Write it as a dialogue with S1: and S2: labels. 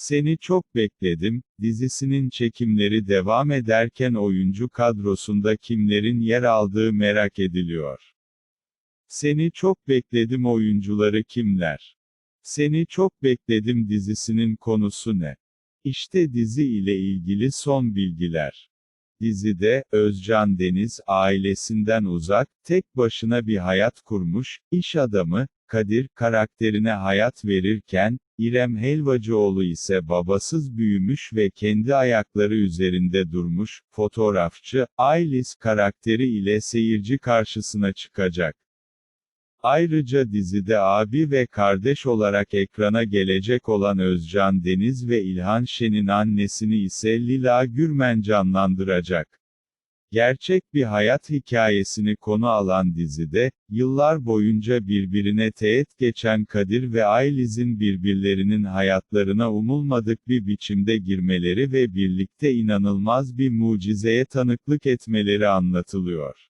S1: Seni Çok Bekledim, dizisinin çekimleri devam ederken oyuncu kadrosunda kimlerin yer aldığı merak ediliyor. Seni Çok Bekledim oyuncuları kimler? Seni Çok Bekledim dizisinin konusu ne? İşte dizi ile ilgili son bilgiler. Dizide, Özcan Deniz, ailesinden uzak, tek başına bir hayat kurmuş, iş adamı, Kadir, karakterine hayat verirken, İrem Helvacıoğlu ise babasız büyümüş ve kendi ayakları üzerinde durmuş, fotoğrafçı, Aylis karakteri ile seyirci karşısına çıkacak. Ayrıca dizide abi ve kardeş olarak ekrana gelecek olan Özcan Deniz ve İlhan Şen'in annesini ise Lila Gürmen canlandıracak. Gerçek bir hayat hikayesini konu alan dizide, yıllar boyunca birbirine teğet geçen Kadir ve Ayliz'in birbirlerinin hayatlarına umulmadık bir biçimde girmeleri ve birlikte inanılmaz bir mucizeye tanıklık etmeleri anlatılıyor.